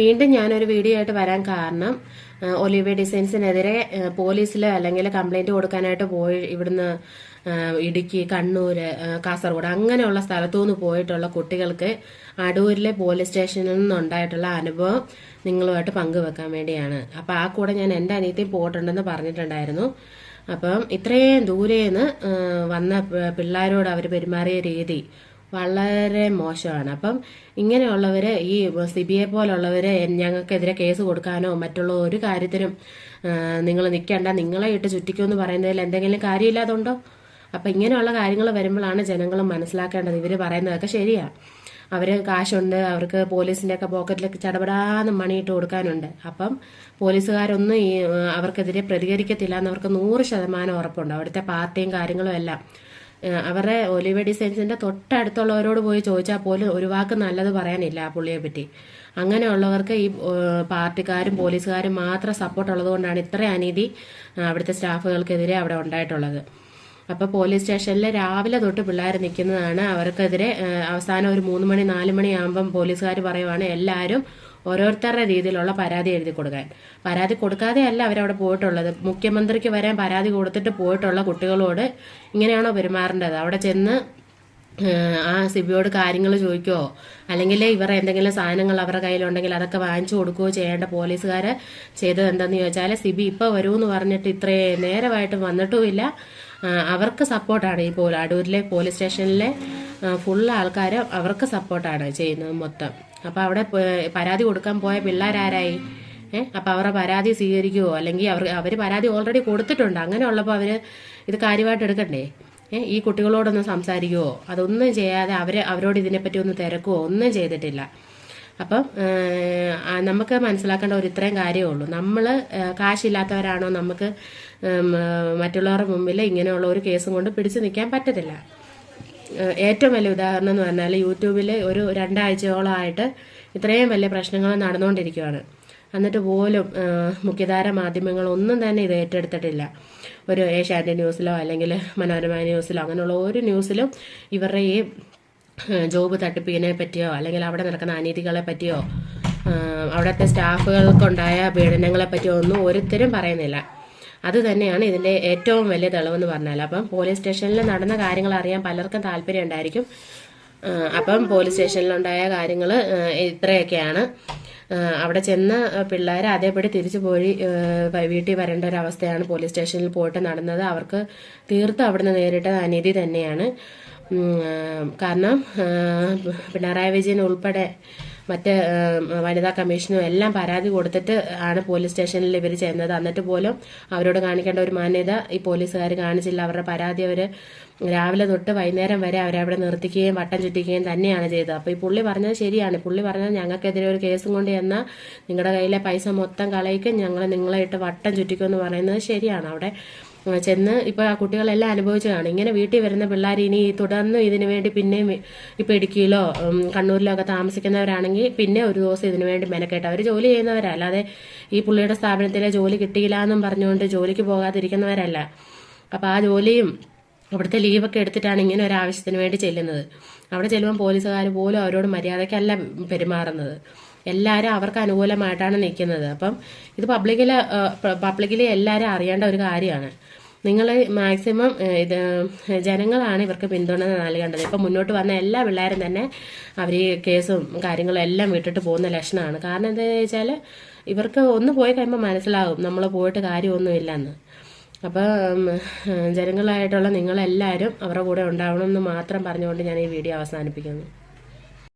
വീണ്ടും ഞാനൊരു വീഡിയോ ആയിട്ട് വരാൻ കാരണം ഒലിവ ഡിസൈൻസിനെതിരെ പോലീസിൽ അല്ലെങ്കിൽ കംപ്ലൈന്റ് കൊടുക്കാനായിട്ട് പോയി ഇവിടുന്ന് ഇടുക്കി കണ്ണൂര് കാസർഗോഡ് അങ്ങനെയുള്ള സ്ഥലത്തു നിന്ന് പോയിട്ടുള്ള കുട്ടികൾക്ക് അടൂരിലെ പോലീസ് സ്റ്റേഷനിൽ നിന്നുണ്ടായിട്ടുള്ള അനുഭവം നിങ്ങളുമായിട്ട് പങ്കുവെക്കാൻ വേണ്ടിയാണ്. അപ്പം ആ കൂടെ ഞാൻ എന്റെ അനിയത്തി പോയിട്ടുണ്ടെന്ന് പറഞ്ഞിട്ടുണ്ടായിരുന്നു. അപ്പം ഇത്രയും ദൂരേന്ന് വന്ന പിള്ളേരോട് അവർ പെരുമാറിയ രീതി വളരെ മോശമാണ്. അപ്പം ഇങ്ങനെയുള്ളവര് ഈ സിബിയെ പോലുള്ളവര് ഞങ്ങൾക്കെതിരെ കേസ് കൊടുക്കാനോ മറ്റുള്ള ഒരു കാര്യത്തിനും നിങ്ങൾ നിൽക്കേണ്ട. നിങ്ങളെ ഇട്ട് ചുറ്റിക്കുമെന്ന് പറയുന്നതിൽ എന്തെങ്കിലും കാര്യമില്ലാതുണ്ടോ? അപ്പം ഇങ്ങനെയുള്ള കാര്യങ്ങൾ വരുമ്പോഴാണ് ജനങ്ങൾ മനസ്സിലാക്കേണ്ടത്. ഇവർ പറയുന്നതൊക്കെ ശരിയാണ് അവർ കാശുണ്ട് അവർക്ക് പോലീസിന്റെ ഒക്കെ പോക്കറ്റിലേക്ക് ചടപടാന്ന് മണിയിട്ട് കൊടുക്കാനുണ്ട്. അപ്പം പോലീസുകാരൊന്നും ഈ അവർക്കെതിരെ പ്രതികരിക്കത്തില്ല എന്നവർക്ക് നൂറ് ശതമാനം ഉറപ്പുണ്ട്. അവിടുത്തെ പാർട്ടിയും കാര്യങ്ങളും എല്ലാം. അവരുടെ ഒലിവ ഡിസൈൻസിന്റെ തൊട്ടടുത്തുള്ളവരോട് പോയി ചോദിച്ചാൽ പോലും ഒരു വാക്ക് നല്ലത് പറയാനില്ല ആ പുള്ളിയെ പറ്റി. അങ്ങനെയുള്ളവർക്ക് ഈ പാർട്ടിക്കാരും പോലീസുകാരും മാത്രം സപ്പോർട്ട് ഉള്ളതുകൊണ്ടാണ് ഇത്ര അനീതി അവിടുത്തെ സ്റ്റാഫുകൾക്കെതിരെ അവിടെ ഉണ്ടായിട്ടുള്ളത്. അപ്പോൾ പോലീസ് സ്റ്റേഷനിൽ രാവിലെ തൊട്ട് പിള്ളേർ നിൽക്കുന്നതാണ് അവർക്കെതിരെ അവസാനം ഒരു മൂന്ന് മണി നാല് മണിയാകുമ്പം പോലീസുകാർ പറയുവാണ് എല്ലാവരും ഓരോരുത്തരുടെ രീതിയിലുള്ള പരാതി എഴുതി കൊടുക്കാൻ. പരാതി കൊടുക്കാതെയല്ല അവരവിടെ പോയിട്ടുള്ളത്. മുഖ്യമന്ത്രിക്ക് വരാൻ പരാതി കൊടുത്തിട്ട് പോയിട്ടുള്ള കുട്ടികളോട് ഇങ്ങനെയാണോ പെരുമാറേണ്ടത്? അവിടെ ചെന്ന് ആ സിബിയോട് കാര്യങ്ങൾ ചോദിക്കുവോ അല്ലെങ്കിൽ ഇവർ എന്തെങ്കിലും സാധനങ്ങൾ അവരുടെ കയ്യിലുണ്ടെങ്കിൽ അതൊക്കെ വാങ്ങിച്ചു കൊടുക്കുകയോ ചെയ്യേണ്ട പോലീസുകാർ ചെയ്തത് എന്തെന്ന് ചോദിച്ചാൽ സിബി ഇപ്പോൾ വരുമെന്ന് പറഞ്ഞിട്ട് ഇത്രയും നേരമായിട്ട് വന്നിട്ടുമില്ല. അവർക്ക് സപ്പോർട്ടാണ് ഈ അടൂരിലെ പോലീസ് സ്റ്റേഷനിലെ ഫുൾ ആൾക്കാർ അവർക്ക് സപ്പോർട്ടാണ് ചെയ്യുന്നത് മൊത്തം. അപ്പോൾ അവിടെ പരാതി കൊടുക്കാൻ പോയ പിള്ളേരാരായി? ഏഹ് അപ്പം അവരുടെ പരാതി സ്വീകരിക്കുവോ? അല്ലെങ്കിൽ അവർ അവർ പരാതി ഓൾറെഡി കൊടുത്തിട്ടുണ്ട്. അങ്ങനെ ഉള്ളപ്പോൾ അവർ ഇത് കാര്യമായിട്ട് എടുക്കണ്ടേ? ഏഹ് ഈ കുട്ടികളോടൊന്ന് സംസാരിക്കുവോ? അതൊന്നും ചെയ്യാതെ അവർ അവരോട് ഇതിനെപ്പറ്റി ഒന്ന് തിരക്കുവോ? ഒന്നും ചെയ്തിട്ടില്ല. അപ്പം നമുക്ക് മനസ്സിലാക്കേണ്ട ഒരു ഇത്രയും കാര്യമേ ഉള്ളൂ. നമ്മൾ കാശില്ലാത്തവരാണോ? നമുക്ക് മറ്റുള്ളവരുടെ മുമ്പിൽ ഇങ്ങനെയുള്ള ഒരു കേസും കൊണ്ട് പിടിച്ചു നിൽക്കാൻ പറ്റത്തില്ല. ഏറ്റവും വലിയ ഉദാഹരണം എന്ന് പറഞ്ഞാൽ യൂട്യൂബിൽ ഒരു രണ്ടാഴ്ചയോളമായിട്ട് ഇത്രയും വലിയ പ്രശ്നങ്ങൾ നടന്നുകൊണ്ടിരിക്കുകയാണ് എന്നിട്ട് പോലും മുഖ്യധാര മാധ്യമങ്ങൾ ഒന്നും തന്നെ ഇത് ഏറ്റെടുത്തിട്ടില്ല. ഒരു ഏഷ്യാനെറ്റ് ന്യൂസിലോ അല്ലെങ്കിൽ മനോരമ ന്യൂസിലോ അങ്ങനെയുള്ള ഒരു ന്യൂസിലും ഇവരുടെ ഈ ജോബ് തട്ടിപ്പിനെ പറ്റിയോ അല്ലെങ്കിൽ അവിടെ നടക്കുന്ന അനീതികളെ പറ്റിയോ അവിടുത്തെ സ്റ്റാഫുകൾക്കുണ്ടായ പീഡനങ്ങളെ പറ്റിയോ ഒന്നും ഒരുത്തരും പറയുന്നില്ല. അത് തന്നെയാണ് ഇതിന്റെ ഏറ്റവും വലിയ തെളിവെന്ന് പറഞ്ഞാൽ അപ്പം പോലീസ് സ്റ്റേഷനിൽ നടന്ന കാര്യങ്ങൾ അറിയാൻ പലർക്കും താല്പര്യം ഉണ്ടായിരിക്കും. അപ്പം പോലീസ് സ്റ്റേഷനിലുണ്ടായ കാര്യങ്ങൾ ഇത്രയൊക്കെയാണ്. അവിടെ ചെന്ന പിള്ളേർ അതേപടി തിരിച്ചു പോയി വീട്ടിൽ വരേണ്ട ഒരു അവസ്ഥയാണ് പോലീസ് സ്റ്റേഷനിൽ പോയിട്ട് നടന്നത്. അവർക്ക് തീർത്തും അവിടുന്ന് നേരിട്ട അനീതി തന്നെയാണ്. കാരണം പിണറായി വിജയൻ ഉൾപ്പെടെ മറ്റ് വനിതാ കമ്മീഷനും എല്ലാം പരാതി കൊടുത്തിട്ട് ആണ് പോലീസ് സ്റ്റേഷനിൽ ഇവർ ചെന്നത്. എന്നിട്ട് പോലും അവരോട് കാണിക്കേണ്ട ഒരു മാന്യത ഈ പോലീസുകാർ കാണിച്ചില്ല. അവരുടെ പരാതി അവർ രാവിലെ തൊട്ട് വൈകുന്നേരം വരെ അവരവിടെ നിർത്തിക്കുകയും വട്ടം ചുറ്റിക്കുകയും തന്നെയാണ് ചെയ്തത്. അപ്പോൾ ഈ പുള്ളി പറഞ്ഞത് ശരിയാണ്. പുള്ളി പറഞ്ഞത് ഞങ്ങൾക്കെതിരെ ഒരു കേസും കൊണ്ട് ചെന്നാൽ നിങ്ങളുടെ കയ്യിലെ പൈസ മൊത്തം കളയിക്കും ഞങ്ങൾ നിങ്ങളെ ഇട്ട് വട്ടം ചുറ്റിക്കും എന്ന് പറയുന്നത് ശരിയാണ്. അവിടെ ചെന്ന് ഇപ്പൊ ആ കുട്ടികളെല്ലാം അനുഭവിച്ചു കാണും ഇങ്ങനെ വീട്ടിൽ വരുന്ന പിള്ളേർ ഇനി തുടർന്ന് ഇതിനു വേണ്ടി പിന്നെയും ഇപ്പൊ ഇടുക്കിയിലോ കണ്ണൂരിലോ ഒക്കെ താമസിക്കുന്നവരാണെങ്കിൽ പിന്നെ ഒരു ദിവസം ഇതിനു വേണ്ടി മെനക്കെട്ട്. അവർ ജോലി ചെയ്യുന്നവരല്ലാതെ ഈ പുള്ളിയുടെ സ്ഥാപനത്തിലെ ജോലി കിട്ടിയില്ല എന്നും പറഞ്ഞുകൊണ്ട് ജോലിക്ക് പോകാതിരിക്കുന്നവരല്ല. അപ്പൊ ആ ജോലിയും അവിടുത്തെ ലീവൊക്കെ എടുത്തിട്ടാണ് ഇങ്ങനെ ഒരു ആവശ്യത്തിന് വേണ്ടി ചെല്ലുന്നത്. അവിടെ ചെല്ലുമ്പോൾ പോലീസുകാർ പോലും അവരോട് മര്യാദയ്ക്കല്ല പെരുമാറുന്നത്. എല്ലാവരും അവർക്ക് അനുകൂലമായിട്ടാണ് നിൽക്കുന്നത്. അപ്പം ഇത് പബ്ലിക്കിൽ പബ്ലിക്കിൽ എല്ലാവരും അറിയേണ്ട ഒരു കാര്യമാണ്. നിങ്ങൾ മാക്സിമം ഇത് ജനങ്ങളാണ് ഇവർക്ക് പിന്തുണ നൽകേണ്ടത്. ഇപ്പം മുന്നോട്ട് വന്ന എല്ലാ പിള്ളേരും തന്നെ അവർ ഈ കേസും കാര്യങ്ങളും എല്ലാം വിട്ടിട്ട് പോകുന്ന ലക്ഷണമാണ്. കാരണം എന്താണെന്ന് വെച്ചാൽ ഇവർക്ക് ഒന്ന് പോയി കഴിയുമ്പോൾ മനസ്സിലാവും നമ്മൾ പോയിട്ട് കാര്യമൊന്നുമില്ലെന്ന്. അപ്പം ജനങ്ങളായിട്ടുള്ള നിങ്ങളെല്ലാവരും അവരുടെ കൂടെ ഉണ്ടാവണമെന്ന് മാത്രം പറഞ്ഞുകൊണ്ട് ഞാൻ ഈ വീഡിയോ അവസാനിപ്പിക്കുന്നു.